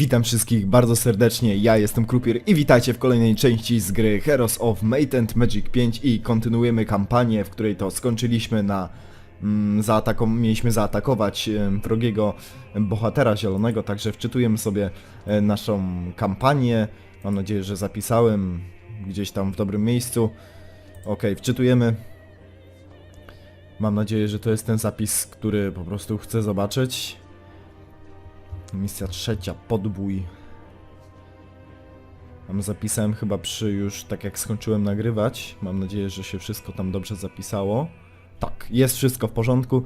Witam wszystkich bardzo serdecznie, ja jestem Krupier i witajcie w kolejnej części z gry Heroes of Might and Magic 5 i kontynuujemy kampanię, w której to skończyliśmy na mm, mieliśmy zaatakować em, wrogiego bohatera zielonego, także wczytujemy sobie e, naszą kampanię. Mam nadzieję, że zapisałem gdzieś tam w dobrym miejscu. Ok, wczytujemy. Mam nadzieję, że to jest ten zapis, który po prostu chcę zobaczyć. Misja trzecia, podbój. Tam zapisałem chyba przy już, tak jak skończyłem nagrywać. Mam nadzieję, że się wszystko tam dobrze zapisało. Tak, jest wszystko w porządku.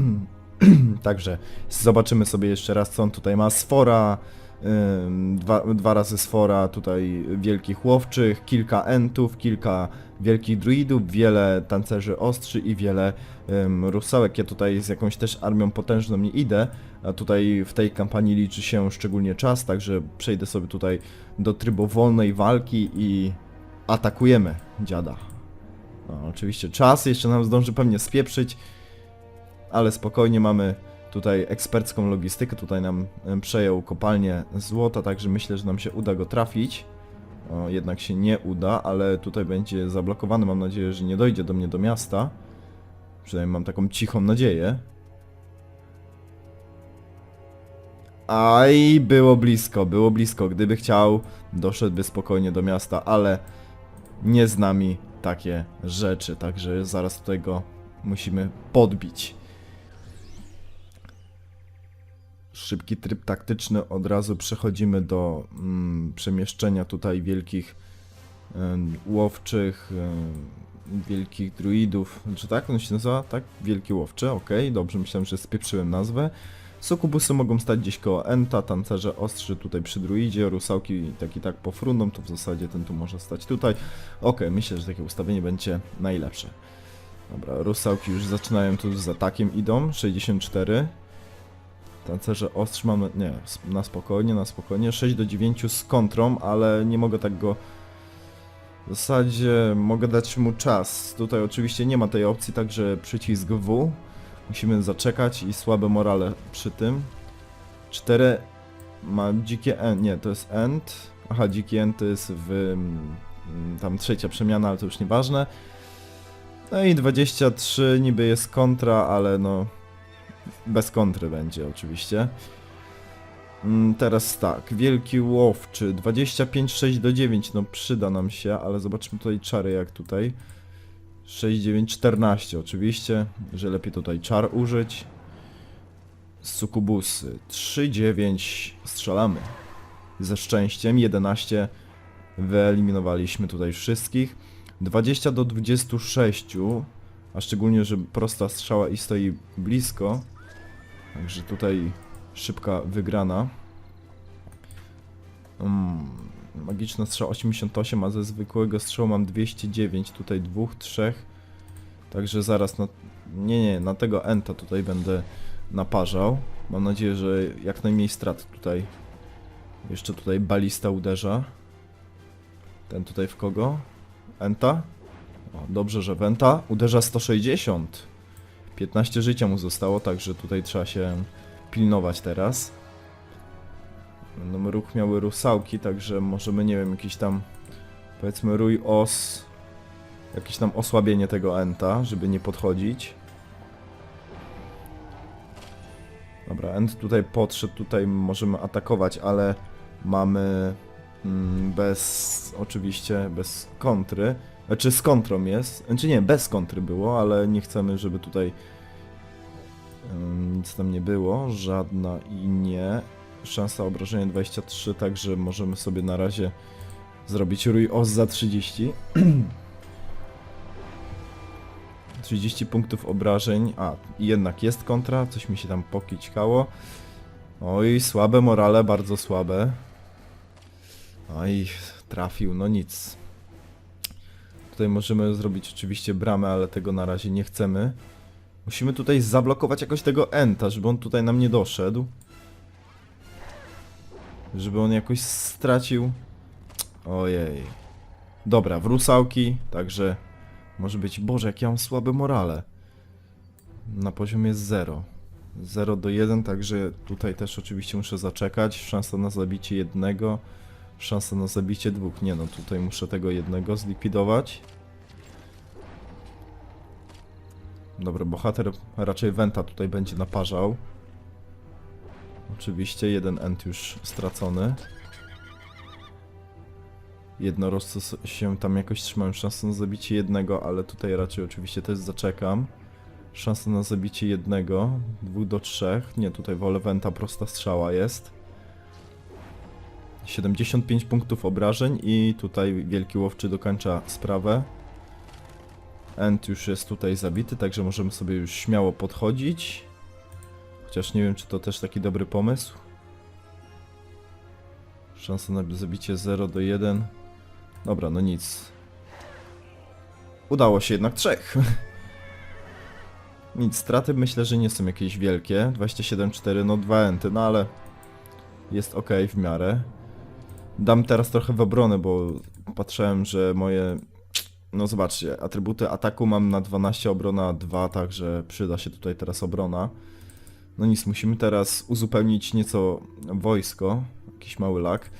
Także zobaczymy sobie jeszcze raz, co on tutaj ma. Sfora, ym, dwa, dwa razy sfora tutaj wielkich łowczych, kilka entów, kilka wielkich druidów, wiele tancerzy ostrzy i wiele ym, rusałek. Ja tutaj z jakąś też armią potężną nie idę, a tutaj w tej kampanii liczy się szczególnie czas, także przejdę sobie tutaj do trybu wolnej walki i atakujemy dziada. No, oczywiście czas jeszcze nam zdąży pewnie spieprzyć, ale spokojnie mamy tutaj ekspercką logistykę, tutaj nam przejął kopalnię złota, także myślę, że nam się uda go trafić. O, jednak się nie uda, ale tutaj będzie zablokowany, mam nadzieję, że nie dojdzie do mnie do miasta. Przynajmniej mam taką cichą nadzieję. Aj, było blisko, było blisko. Gdyby chciał, doszedłby spokojnie do miasta, ale nie z nami takie rzeczy, także zaraz tutaj go musimy podbić. Szybki tryb taktyczny, od razu przechodzimy do mm, przemieszczenia tutaj wielkich łowczych, wielkich druidów, czy tak on się nazywa? Tak? Wielki łowczy, okej, dobrze, myślałem, że spieprzyłem nazwę. Sokubusy mogą stać gdzieś koło Enta, tancerze ostrzy tutaj przy druidzie, rusałki tak i tak po frundą, to w zasadzie ten tu może stać tutaj. Okej, myślę, że takie ustawienie będzie najlepsze. Dobra, rusałki już zaczynają tu z atakiem, idą, 64. Tancerze ostrz mamy, nie, na spokojnie, na spokojnie, 6 do 9 z kontrą, ale nie mogę tak go... W zasadzie mogę dać mu czas. Tutaj oczywiście nie ma tej opcji, także przycisk W. Musimy zaczekać i słabe morale przy tym. 4 ma dzikie end, nie, to jest end. Aha, dziki end to jest w mm, tam trzecia przemiana, ale to już nieważne. No i 23 niby jest kontra, ale no bez kontry będzie oczywiście. Mm, Teraz tak, wielki łowczy 25 6 do 9, no przyda nam się, ale zobaczmy tutaj czary jak tutaj. 6, 9, 14 oczywiście, że lepiej tutaj czar użyć. Sukubusy 3, 9 strzelamy. Ze szczęściem 11 wyeliminowaliśmy tutaj wszystkich. 20 do 26, a szczególnie, że prosta strzała i stoi blisko. Także tutaj szybka wygrana. Mm, magiczna strzała 88, a ze zwykłego strzału mam 209, tutaj dwóch, trzech. Także zaraz na... Nie, nie, na tego enta tutaj będę naparzał. Mam nadzieję, że jak najmniej strat tutaj. Jeszcze tutaj balista uderza. Ten tutaj w kogo? Enta? O, dobrze, że Wenta uderza 160. 15 życia mu zostało, także tutaj trzeba się pilnować teraz. Będą ruch miały rusałki, także możemy, nie wiem, jakiś tam powiedzmy rój os, jakieś tam osłabienie tego enta, żeby nie podchodzić. Dobra, end tutaj podszedł, tutaj możemy atakować, ale mamy mm, bez, oczywiście bez kontry. Znaczy z kontrą jest, znaczy nie, bez kontry było, ale nie chcemy, żeby tutaj ym, nic tam nie było, żadna i nie. Szansa obrażenia 23, także możemy sobie na razie zrobić rój os za 30. 30 punktów obrażeń, a jednak jest kontra, coś mi się tam pokićkało. Oj, słabe morale, bardzo słabe. Oj, trafił, no nic. Tutaj możemy zrobić oczywiście bramę, ale tego na razie nie chcemy. Musimy tutaj zablokować jakoś tego Enta, żeby on tutaj nam nie doszedł. Żeby on jakoś stracił. Ojej. Dobra, w rusałki, także może być... Boże, jak ja mam słabe morale. Na poziomie 0. 0 do 1, także tutaj też oczywiście muszę zaczekać. Szansa na zabicie jednego, szansa na zabicie dwóch. Nie no, tutaj muszę tego jednego zlikwidować. Dobra, bohater raczej Wenta tutaj będzie naparzał. Oczywiście, jeden end już stracony. Jednorożce się tam jakoś trzymają. Szansę na zabicie jednego, ale tutaj raczej oczywiście też zaczekam. Szansa na zabicie jednego, dwóch do trzech. Nie, tutaj wolę Wenta, prosta strzała jest. 75 punktów obrażeń i tutaj Wielki Łowczy dokończa sprawę. End już jest tutaj zabity, także możemy sobie już śmiało podchodzić. Chociaż nie wiem, czy to też taki dobry pomysł. Szansa na zabicie 0 do 1. Dobra, no nic. Udało się jednak trzech. nic, straty myślę, że nie są jakieś wielkie. 27-4, no dwa enty, no ale jest ok w miarę. Dam teraz trochę w obronę, bo patrzyłem, że moje no zobaczcie, atrybuty ataku mam na 12, obrona 2, także przyda się tutaj teraz obrona. No nic, musimy teraz uzupełnić nieco wojsko. Jakiś mały lak.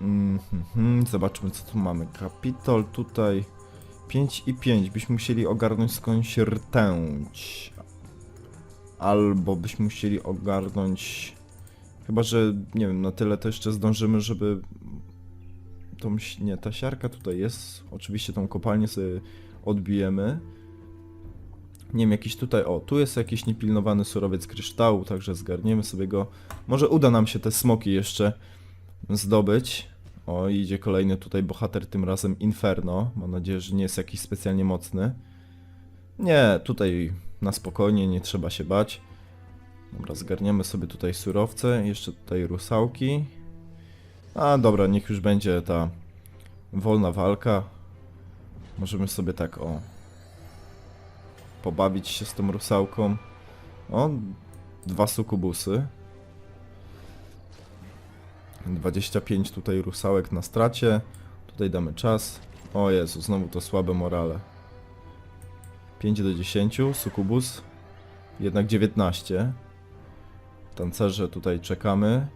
Mhm, zobaczmy co tu mamy. Kapitol tutaj 5 i 5. Byśmy musieli ogarnąć skądś rtęć. Albo byśmy musieli ogarnąć... Chyba, że nie wiem, na tyle to jeszcze zdążymy, żeby tą, nie, ta siarka tutaj jest. Oczywiście tą kopalnię sobie odbijemy. Nie wiem, jakiś tutaj, o, tu jest jakiś niepilnowany surowiec kryształu, także zgarniemy sobie go. Może uda nam się te smoki jeszcze zdobyć. O, idzie kolejny tutaj bohater, tym razem Inferno. Mam nadzieję, że nie jest jakiś specjalnie mocny. Nie, tutaj na spokojnie, nie trzeba się bać. Dobra, zgarniemy sobie tutaj surowce, jeszcze tutaj rusałki. A dobra, niech już będzie ta wolna walka. Możemy sobie tak o pobawić się z tą rusałką. O, dwa sukubusy. 25 tutaj rusałek na stracie. Tutaj damy czas. O Jezu, znowu to słabe morale. 5 do 10, sukubus. Jednak 19. Tancerze tutaj czekamy.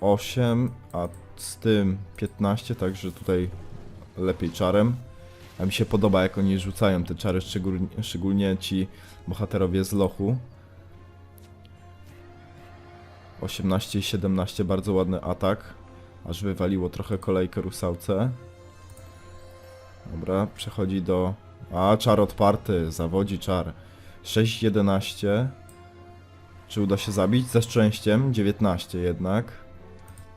8, a z tym 15, także tutaj lepiej czarem. A mi się podoba jak oni rzucają te czary, szczególnie, szczególnie ci bohaterowie z lochu. 18 i 17, bardzo ładny atak. Aż wywaliło trochę kolejkę rusałce. Dobra, przechodzi do... A, czar odparty, zawodzi czar. 6, 11. Czy uda się zabić? Ze szczęściem, 19 jednak.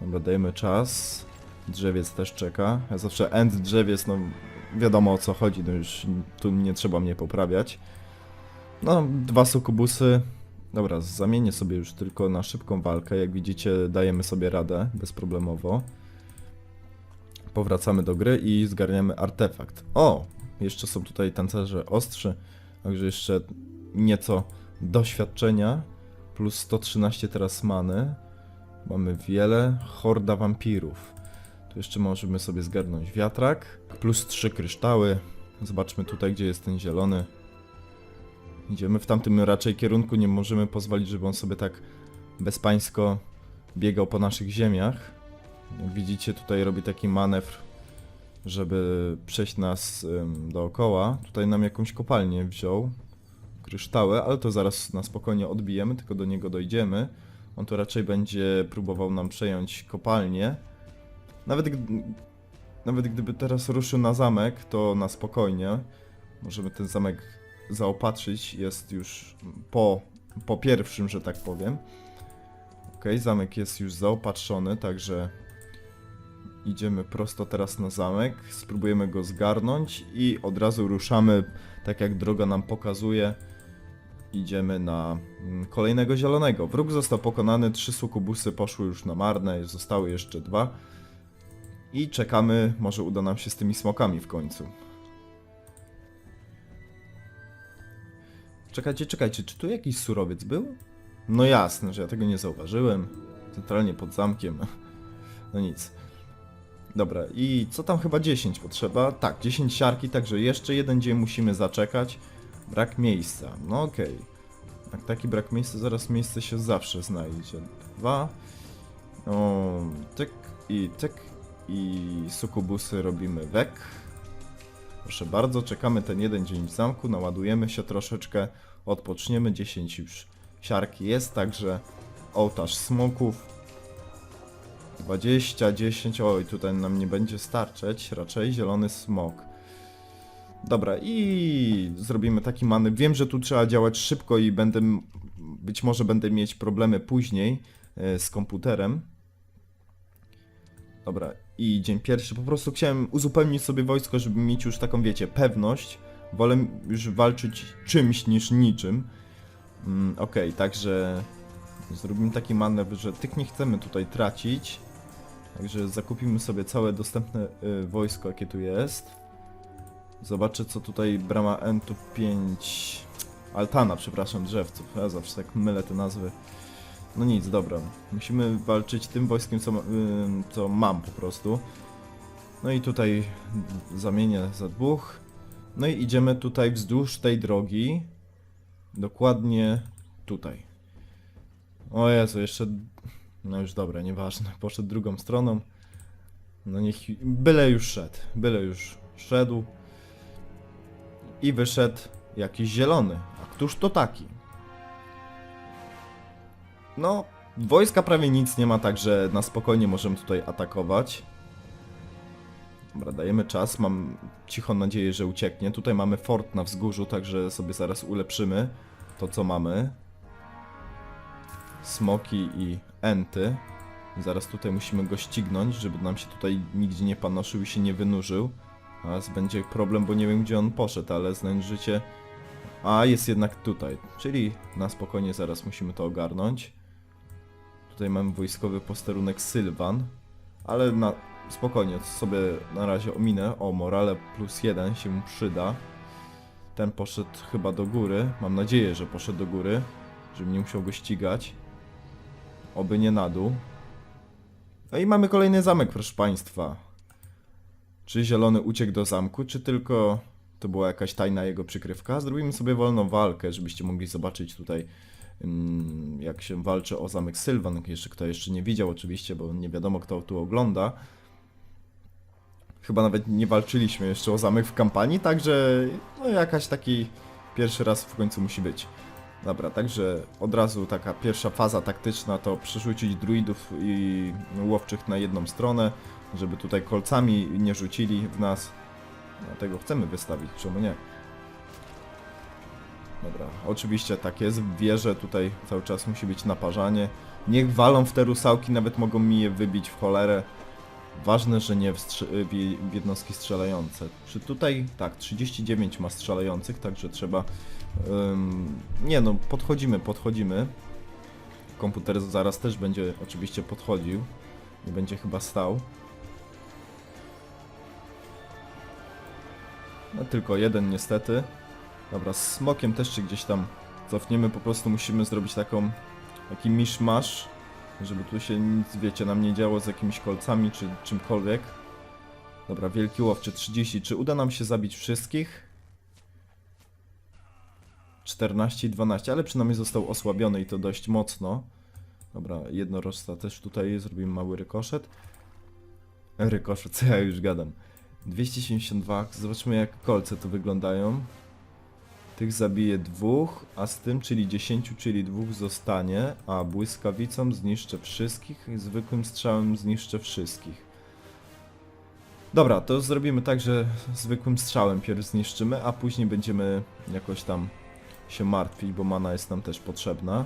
Dobra, dajmy czas. Drzewiec też czeka. Ja zawsze end drzewiec, no wiadomo o co chodzi, no już tu nie trzeba mnie poprawiać. No, dwa sukubusy. Dobra, zamienię sobie już tylko na szybką walkę. Jak widzicie, dajemy sobie radę bezproblemowo. Powracamy do gry i zgarniamy artefakt. O! Jeszcze są tutaj tancerze ostrzy, także jeszcze nieco doświadczenia. Plus 113 teraz many. Mamy wiele. Horda wampirów. Tu jeszcze możemy sobie zgarnąć wiatrak. Plus 3 kryształy. Zobaczmy tutaj, gdzie jest ten zielony. Idziemy w tamtym raczej kierunku. Nie możemy pozwolić, żeby on sobie tak bezpańsko biegał po naszych ziemiach. Jak widzicie, tutaj robi taki manewr, żeby przejść nas ym, dookoła. Tutaj nam jakąś kopalnię wziął. Kryształy, ale to zaraz na spokojnie odbijemy, tylko do niego dojdziemy. On tu raczej będzie próbował nam przejąć kopalnię. Nawet, nawet gdyby teraz ruszył na zamek, to na spokojnie. Możemy ten zamek zaopatrzyć. Jest już po, po pierwszym, że tak powiem. Ok, zamek jest już zaopatrzony, także idziemy prosto teraz na zamek. Spróbujemy go zgarnąć i od razu ruszamy, tak jak droga nam pokazuje. Idziemy na mm, kolejnego zielonego. Wróg został pokonany, trzy sukubusy poszły już na marne, zostały jeszcze dwa. I czekamy, może uda nam się z tymi smokami w końcu. Czekajcie, czekajcie, czy tu jakiś surowiec był? No jasne, że ja tego nie zauważyłem. Centralnie pod zamkiem. No nic. Dobra, i co tam chyba 10 potrzeba? Tak, 10 siarki, także jeszcze jeden dzień musimy zaczekać. Brak miejsca, no okej. Jak taki brak miejsca, zaraz miejsce się zawsze znajdzie. Dwa. O, tyk i tyk. I sukubusy robimy wek. Proszę bardzo, czekamy ten jeden dzień w zamku, naładujemy się troszeczkę, odpoczniemy. 10 już siarki jest, także ołtarz smoków. 20, 10, oj, tutaj nam nie będzie starczeć, raczej zielony smok. Dobra, i zrobimy taki manewr. Wiem, że tu trzeba działać szybko i będę, być może będę mieć problemy później e, z komputerem. Dobra, i dzień pierwszy. Po prostu chciałem uzupełnić sobie wojsko, żeby mieć już taką, wiecie, pewność. Wolę już walczyć czymś niż niczym. Mm, Okej, także zrobimy taki manewr, że tych nie chcemy tutaj tracić. Także zakupimy sobie całe dostępne y, wojsko, jakie tu jest. Zobaczę, co tutaj brama N tu 5. Altana, przepraszam, drzewców. Ja zawsze tak mylę te nazwy. No nic, dobra. Musimy walczyć tym wojskiem, co, ym, co mam po prostu. No i tutaj zamienię za dwóch. No i idziemy tutaj wzdłuż tej drogi. Dokładnie tutaj. O Jezu, jeszcze... No już dobra, nieważne. Poszedł drugą stroną. No niech... Byle już szedł. Byle już szedł. I wyszedł jakiś zielony. A któż to taki? No, wojska prawie nic nie ma, także na spokojnie możemy tutaj atakować. Dobra, dajemy czas. Mam cichą nadzieję, że ucieknie. Tutaj mamy fort na wzgórzu, także sobie zaraz ulepszymy to, co mamy. Smoki i enty. Zaraz tutaj musimy go ścignąć, żeby nam się tutaj nigdzie nie panoszył i się nie wynurzył. Teraz będzie problem, bo nie wiem, gdzie on poszedł, ale znając życie... A, jest jednak tutaj. Czyli na spokojnie zaraz musimy to ogarnąć. Tutaj mamy wojskowy posterunek Sylwan. Ale na spokojnie, sobie na razie ominę. O, morale plus jeden się mu przyda. Ten poszedł chyba do góry. Mam nadzieję, że poszedł do góry. Żebym nie musiał go ścigać. Oby nie na dół. No i mamy kolejny zamek, proszę państwa. Czy zielony uciekł do zamku, czy tylko to była jakaś tajna jego przykrywka? Zrobimy sobie wolną walkę, żebyście mogli zobaczyć tutaj, jak się walczy o zamek Sylwan. Jeszcze kto jeszcze nie widział, oczywiście, bo nie wiadomo, kto tu ogląda. Chyba nawet nie walczyliśmy jeszcze o zamek w kampanii, także no jakaś taki pierwszy raz w końcu musi być. Dobra, także od razu taka pierwsza faza taktyczna to przerzucić druidów i łowczych na jedną stronę, żeby tutaj kolcami nie rzucili w nas. Dlatego chcemy wystawić, czemu nie? Dobra, oczywiście tak jest, w wieży tutaj cały czas musi być naparzanie. Niech walą w te rusałki, nawet mogą mi je wybić w cholerę. Ważne, że nie w, w jednostki strzelające. Czy tutaj, tak, 39 ma strzelających, także trzeba... ym, nie no, podchodzimy, podchodzimy. Komputer zaraz też będzie oczywiście podchodził. Nie będzie chyba stał. No tylko jeden niestety. Dobra, z smokiem też się gdzieś tam cofniemy, po prostu musimy zrobić taką, taki miszmasz, żeby tu się nic, wiecie, nam nie działo z jakimiś kolcami czy czymkolwiek. Dobra, wielki łowczy 30, czy uda nam się zabić wszystkich? 14 i 12, ale przynajmniej został osłabiony i to dość mocno. Dobra, jednorożca też tutaj zrobimy mały rykoszet. Rykoszet, co ja już gadam. 272, zobaczmy jak kolce tu wyglądają. Tych zabije dwóch, a z tym, czyli 10, czyli dwóch zostanie, a błyskawicą zniszczę wszystkich, i zwykłym strzałem zniszczę wszystkich. Dobra, to zrobimy tak, że zwykłym strzałem pierw zniszczymy, a później będziemy jakoś tam się martwić, bo mana jest nam też potrzebna.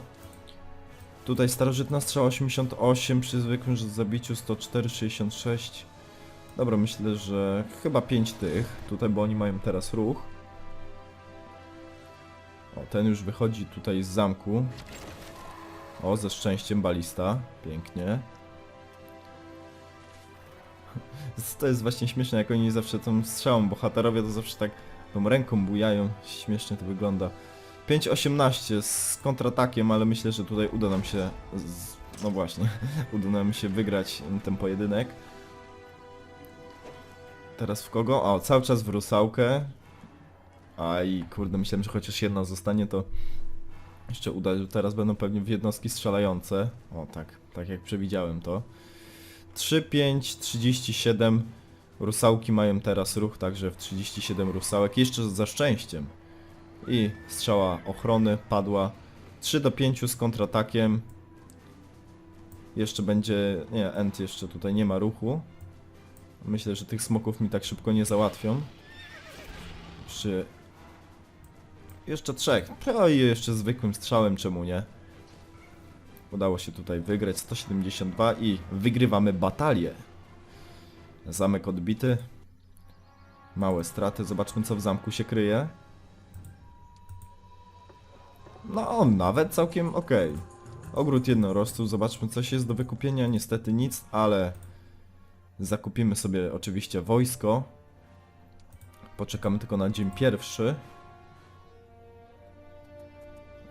Tutaj starożytna strzała 88, przy zwykłym zabiciu 104, 66. Dobra, myślę, że chyba 5 tych tutaj, bo oni mają teraz ruch. O, ten już wychodzi tutaj z zamku. O, ze szczęściem balista. Pięknie. To jest właśnie śmieszne, jak oni zawsze tą strzałą, bohaterowie to zawsze tak tą ręką bujają. Śmiesznie to wygląda. 5.18 z kontratakiem, ale myślę, że tutaj uda nam się... Z... No właśnie, uda nam się wygrać ten pojedynek. Teraz w kogo? O, cały czas w rusałkę. Aj, kurde, myślałem, że chociaż jedna zostanie, to Jeszcze uda, teraz będą pewnie w jednostki strzelające. O tak, tak jak przewidziałem to. 3, 5, 37. Rusałki mają teraz ruch, także w 37 rusałek. Jeszcze za szczęściem. I strzała ochrony padła. 3 do 5 z kontratakiem. Jeszcze będzie. Nie, End jeszcze tutaj nie ma ruchu. Myślę, że tych smoków mi tak szybko nie załatwią. Przy. Jeszcze trzech. No i jeszcze zwykłym strzałem, czemu nie? Udało się tutaj wygrać 172 i wygrywamy batalię. Zamek odbity. Małe straty. Zobaczmy, co w zamku się kryje. No, nawet całkiem ok. Ogród jednorożców. Zobaczmy, coś jest do wykupienia. Niestety nic, ale zakupimy sobie oczywiście wojsko. Poczekamy tylko na dzień pierwszy.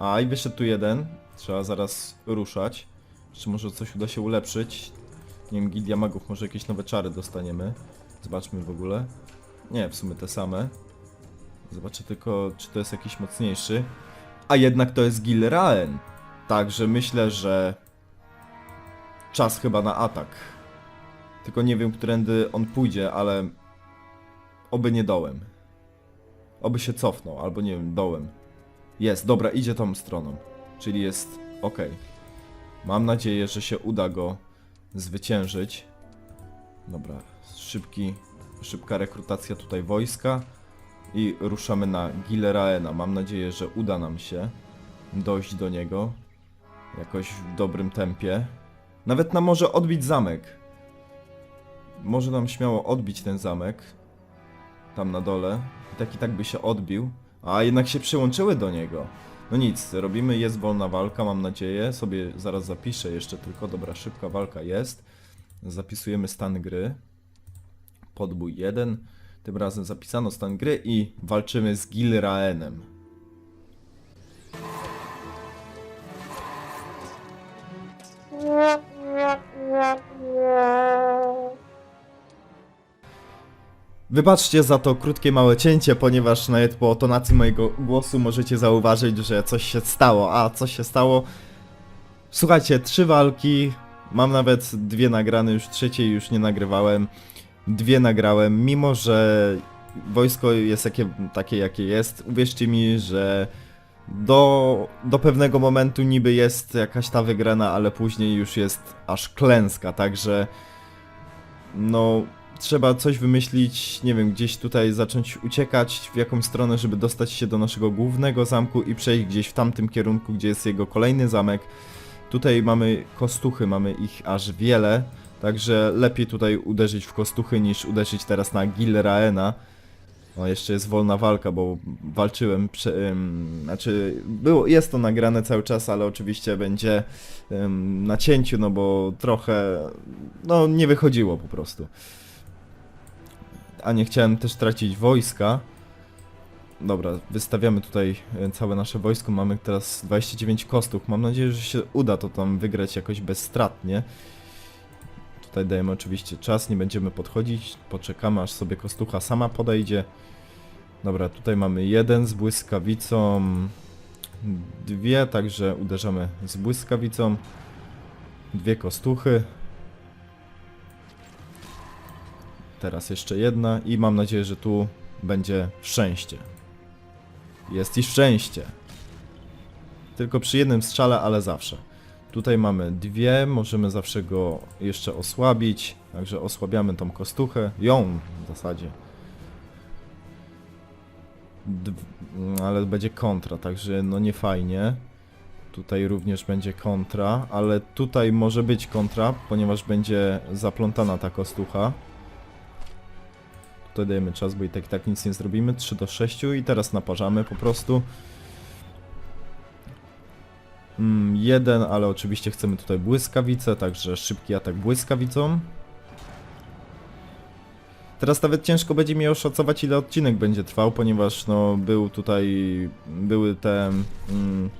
A i wyszedł tu jeden. Trzeba zaraz ruszać. Czy może coś uda się ulepszyć? Nie wiem, Gildia Magów, może jakieś nowe czary dostaniemy. Zobaczmy w ogóle. Nie, w sumie te same. Zobaczę tylko, czy to jest jakiś mocniejszy. A jednak to jest Gilraen. Także myślę, że czas chyba na atak. Tylko nie wiem, którędy on pójdzie, ale oby nie dołem. Oby się cofnął, albo nie wiem, dołem. Jest, dobra, idzie tą stroną. Czyli jest ok. Mam nadzieję, że się uda go zwyciężyć. Dobra, szybki, szybka rekrutacja tutaj wojska. I ruszamy na Gileraena. Mam nadzieję, że uda nam się dojść do niego jakoś w dobrym tempie. Nawet nam może odbić zamek. Może nam śmiało odbić ten zamek. Tam na dole. I tak i tak by się odbił. A jednak się przyłączyły do niego. No nic, robimy, jest wolna walka, mam nadzieję. Sobie zaraz zapiszę jeszcze tylko. Dobra, szybka walka jest. Zapisujemy stan gry. Podbój 1. Tym razem zapisano stan gry i walczymy z Gilraenem. Wybaczcie za to krótkie, małe cięcie, ponieważ nawet po tonacji mojego głosu możecie zauważyć, że coś się stało. A coś się stało? Słuchajcie, trzy walki, mam nawet dwie nagrane, już trzeciej już nie nagrywałem. Dwie nagrałem, mimo że wojsko jest takie jakie jest. Uwierzcie mi, że do, do pewnego momentu niby jest jakaś ta wygrana, ale później już jest aż klęska, także no trzeba coś wymyślić, nie wiem, gdzieś tutaj zacząć uciekać w jakąś stronę, żeby dostać się do naszego głównego zamku i przejść gdzieś w tamtym kierunku, gdzie jest jego kolejny zamek. Tutaj mamy kostuchy, mamy ich aż wiele, także lepiej tutaj uderzyć w kostuchy niż uderzyć teraz na Gilraena. O, jeszcze jest wolna walka, bo walczyłem, prze, ym, znaczy było, jest to nagrane cały czas, ale oczywiście będzie ym, na cięciu, no bo trochę, no nie wychodziło po prostu. A nie chciałem też tracić wojska. Dobra, wystawiamy tutaj e, całe nasze wojsko, mamy teraz 29 kostów, mam nadzieję, że się uda to tam wygrać jakoś bezstratnie. Tutaj dajemy oczywiście czas, nie będziemy podchodzić, poczekamy aż sobie kostucha sama podejdzie. Dobra, tutaj mamy jeden z błyskawicą, dwie, także uderzamy z błyskawicą. Dwie kostuchy. Teraz jeszcze jedna i mam nadzieję, że tu będzie szczęście. Jest i szczęście. Tylko przy jednym strzale, ale zawsze. Tutaj mamy dwie, możemy zawsze go jeszcze osłabić, także osłabiamy tą kostuchę, ją w zasadzie. Dw ale będzie kontra, także no nie fajnie. Tutaj również będzie kontra, ale tutaj może być kontra, ponieważ będzie zaplątana ta kostucha. Tutaj dajemy czas, bo i tak i tak nic nie zrobimy. 3 do 6 i teraz naparzamy po prostu. Mm, jeden, ale oczywiście chcemy tutaj błyskawicę, także szybki atak błyskawicą. Teraz nawet ciężko będzie mi oszacować ile odcinek będzie trwał, ponieważ no był tutaj, były te mm,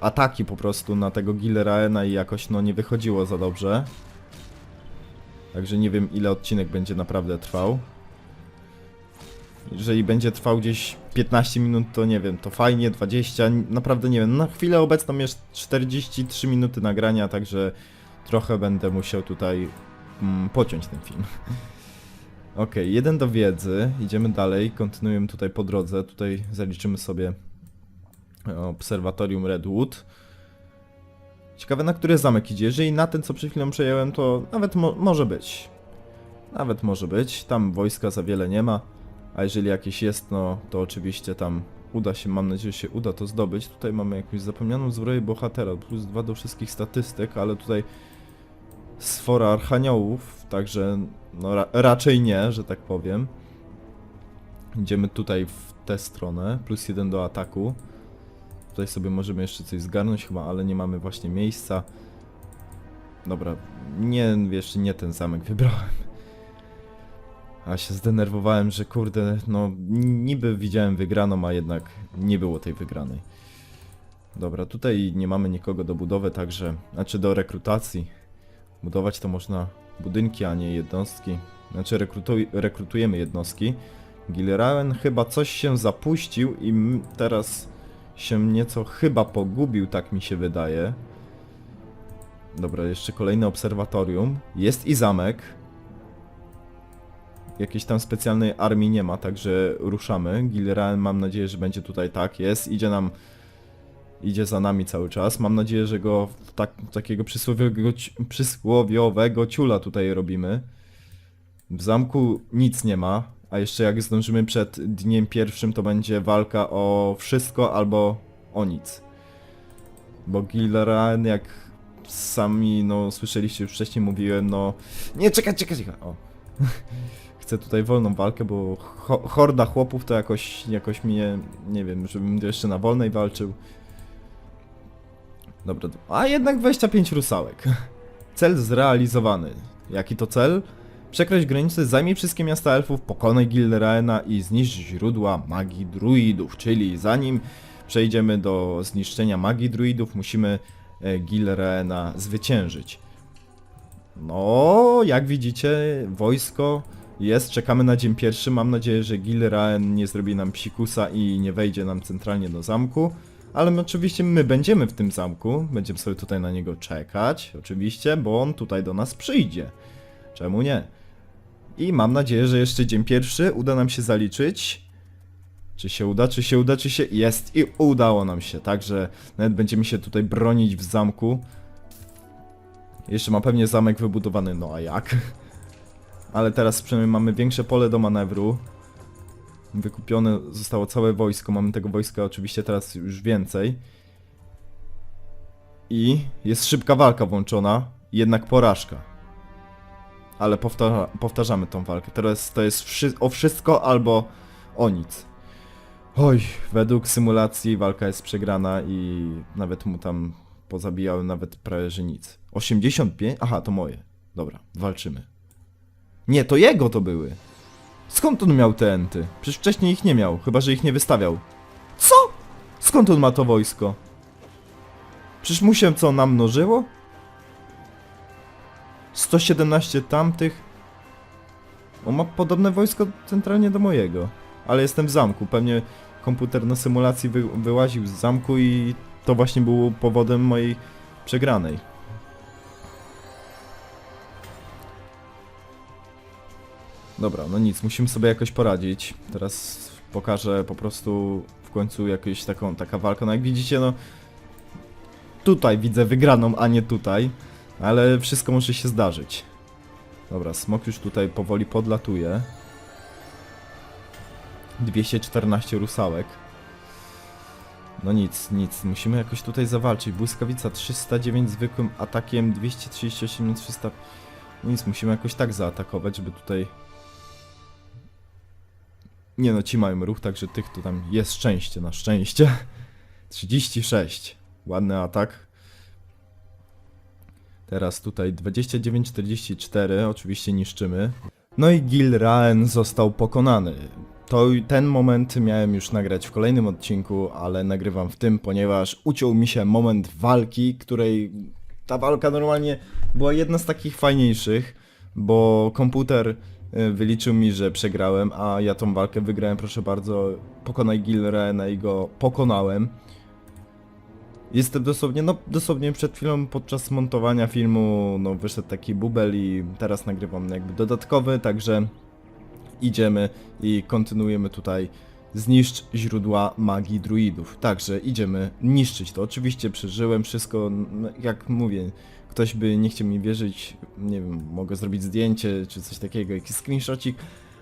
ataki po prostu na tego Gilraena i jakoś no nie wychodziło za dobrze. Także nie wiem ile odcinek będzie naprawdę trwał. Jeżeli będzie trwał gdzieś 15 minut, to nie wiem, to fajnie, 20, naprawdę nie wiem. Na chwilę obecną jest 43 minuty nagrania, także trochę będę musiał tutaj mm, pociąć ten film. Okej, jeden do wiedzy, idziemy dalej, kontynuujemy tutaj po drodze, tutaj zaliczymy sobie obserwatorium Redwood. Ciekawe na który zamek idzie, jeżeli na ten co przed chwilą przejąłem, to nawet mo może być. Nawet może być, tam wojska za wiele nie ma, a jeżeli jakieś jest, no to oczywiście tam uda się, mam nadzieję, że się uda to zdobyć. Tutaj mamy jakąś zapomnianą zbroję bohatera, plus dwa do wszystkich statystyk, ale tutaj sfora archaniołów, także no ra raczej nie, że tak powiem. Idziemy tutaj w tę stronę, plus jeden do ataku. Tutaj sobie możemy jeszcze coś zgarnąć chyba, ale nie mamy właśnie miejsca. Dobra, nie, jeszcze nie ten zamek wybrałem. A się zdenerwowałem, że kurde, no niby widziałem wygraną, a jednak nie było tej wygranej. Dobra, tutaj nie mamy nikogo do budowy, także, znaczy do rekrutacji. Budować to można budynki, a nie jednostki. Znaczy rekrutuj, rekrutujemy jednostki. Gilraen chyba coś się zapuścił i teraz się nieco chyba pogubił, tak mi się wydaje. Dobra, jeszcze kolejne obserwatorium. Jest i zamek. Jakiejś tam specjalnej armii nie ma, także ruszamy. Gilraen mam nadzieję, że będzie tutaj tak. Jest, idzie nam... Idzie za nami cały czas. Mam nadzieję, że go tak, takiego przysłowiowego, przysłowiowego ciula tutaj robimy. W zamku nic nie ma, a jeszcze jak zdążymy przed dniem pierwszym, to będzie walka o wszystko albo o nic. Bo Gilraen, jak sami, no, słyszeliście już wcześniej, mówiłem, no... Nie, czekaj, czekaj, czekaj, o. Chcę tutaj wolną walkę, bo ho horda chłopów to jakoś, jakoś mnie, nie wiem, żebym jeszcze na wolnej walczył. Dobra, a jednak 25 rusałek. Cel zrealizowany. Jaki to cel? Przekroć granicę, zajmij wszystkie miasta elfów, pokonaj Gilraena i zniszcz źródła magii druidów. Czyli zanim przejdziemy do zniszczenia magii druidów, musimy e, Gilraena zwyciężyć. No, jak widzicie, wojsko jest, czekamy na dzień pierwszy. Mam nadzieję, że Gilraen nie zrobi nam psikusa i nie wejdzie nam centralnie do zamku. Ale my, oczywiście my będziemy w tym zamku, będziemy sobie tutaj na niego czekać, oczywiście, bo on tutaj do nas przyjdzie. Czemu nie? I mam nadzieję, że jeszcze dzień pierwszy uda nam się zaliczyć. Czy się uda, czy się uda, czy się... Jest i udało nam się, także nawet będziemy się tutaj bronić w zamku. Jeszcze ma pewnie zamek wybudowany, no a jak? Ale teraz przynajmniej mamy większe pole do manewru. Wykupione zostało całe wojsko, mamy tego wojska oczywiście teraz już więcej. I jest szybka walka włączona, jednak porażka. Ale powtarza, powtarzamy tą walkę. Teraz to jest wszy o wszystko albo o nic. Oj, według symulacji walka jest przegrana i nawet mu tam pozabijałem nawet prawie że nic. 85? Aha, to moje. Dobra, walczymy. Nie, to jego to były. Skąd on miał te enty? Przecież wcześniej ich nie miał, chyba że ich nie wystawiał. Co? Skąd on ma to wojsko? Przecież mu się co namnożyło? 117 tamtych. On ma podobne wojsko centralnie do mojego. Ale jestem w zamku. Pewnie komputer na symulacji wy wyłaził z zamku i to właśnie było powodem mojej przegranej. Dobra, no nic, musimy sobie jakoś poradzić. Teraz pokażę po prostu w końcu jakąś taką, taka walka. No jak widzicie, no tutaj widzę wygraną, a nie tutaj. Ale wszystko może się zdarzyć. Dobra, smok już tutaj powoli podlatuje. 214 rusałek. No nic, nic, musimy jakoś tutaj zawalczyć. Błyskawica 309 zwykłym atakiem, 238 na 300... No nic, musimy jakoś tak zaatakować, żeby tutaj... Nie no, ci mają ruch, także tych tu tam jest szczęście, na szczęście. 36. Ładny atak. Teraz tutaj 29-44, oczywiście niszczymy. No i Gilraen został pokonany. To ten moment miałem już nagrać w kolejnym odcinku, ale nagrywam w tym, ponieważ uciął mi się moment walki, której ta walka normalnie była jedna z takich fajniejszych, bo komputer wyliczył mi, że przegrałem, a ja tą walkę wygrałem, proszę bardzo. Pokonaj Gilrena i go pokonałem. Jestem dosłownie, no dosłownie przed chwilą podczas montowania filmu, no wyszedł taki bubel i teraz nagrywam jakby dodatkowy, także idziemy i kontynuujemy tutaj zniszcz źródła magii druidów. Także idziemy niszczyć to. Oczywiście przeżyłem wszystko, jak mówię, ktoś by nie chciał mi wierzyć, nie wiem, mogę zrobić zdjęcie czy coś takiego, jakiś screenshotик,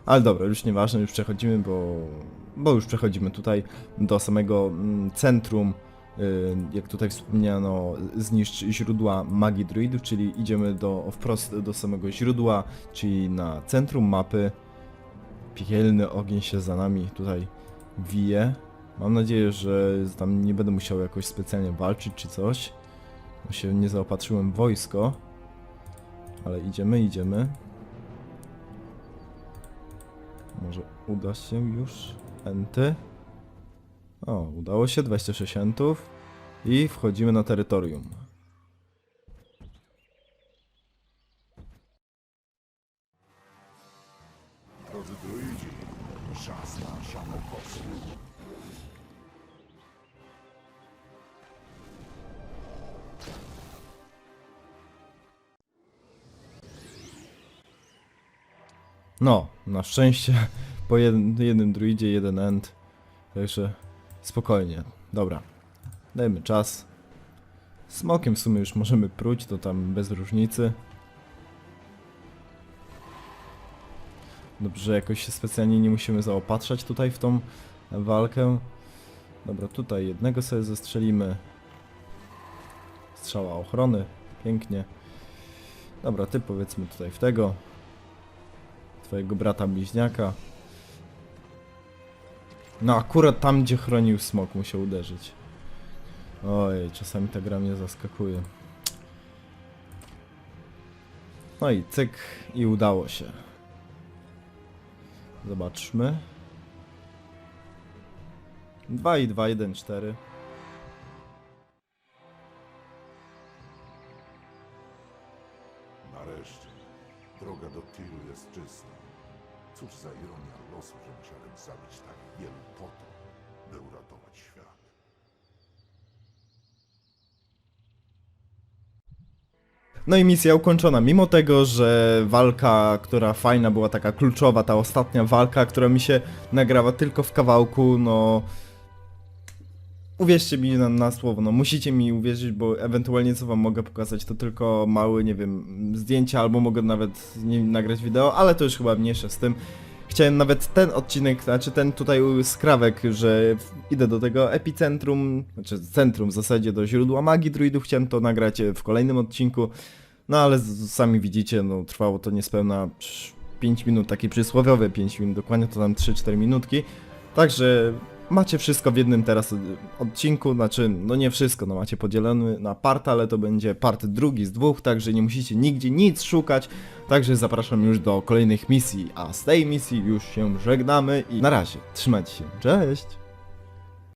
ale dobra, już nieważne, już przechodzimy, bo, bo już przechodzimy tutaj do samego mm, centrum, y, jak tutaj wspomniano, zniszcz źródła magii druidów, czyli idziemy do, wprost do samego źródła, czyli na centrum mapy. Piekielny ogień się za nami tutaj wije. Mam nadzieję, że tam nie będę musiał jakoś specjalnie walczyć czy coś. Się nie zaopatrzyłem w wojsko. Ale idziemy, idziemy. Może uda się już. Enty. O, udało się, 26 entów. I wchodzimy na terytorium. No, na szczęście po jednym, jednym druidzie, jeden end. Także spokojnie. Dobra. Dajmy czas. Smokiem w sumie już możemy próć, to tam bez różnicy. Dobrze, jakoś się specjalnie nie musimy zaopatrzać tutaj w tą walkę. Dobra, tutaj jednego sobie zestrzelimy. Strzała ochrony. Pięknie. Dobra, ty powiedzmy tutaj w tego twojego brata bliźniaka. No akurat tam, gdzie chronił smok, musiał uderzyć. Oj, czasami ta gra mnie zaskakuje. No i cyk, i udało się. Zobaczmy. 2 i 2, 1, 4. Nareszcie, droga do Tiru jest czysta. Cóż za ironia losu, że musiałem zabić tak wielu po to, by uratować świat. No i misja ukończona, mimo tego, że walka, która fajna była taka kluczowa, ta ostatnia walka, która mi się nagrała tylko w kawałku, no... Uwierzcie mi na, na słowo, no musicie mi uwierzyć, bo ewentualnie co wam mogę pokazać to tylko mały, nie wiem, zdjęcia, albo mogę nawet nie, nagrać wideo, ale to już chyba mniejsze z tym. Chciałem nawet ten odcinek, znaczy ten tutaj skrawek, że idę do tego epicentrum, znaczy centrum w zasadzie do źródła magii druidów, chciałem to nagrać e, w kolejnym odcinku, no ale sami widzicie, no trwało to niespełna 5 minut, takie przysłowiowe 5 minut, dokładnie to tam 3-4 minutki, także macie wszystko w jednym teraz e, odcinku, znaczy no nie wszystko, no macie podzielony na part, ale to będzie part drugi z dwóch, także nie musicie nigdzie nic szukać, Także zapraszam już do kolejnych misji, a z tej misji już się żegnamy i na razie, trzymajcie się, cześć!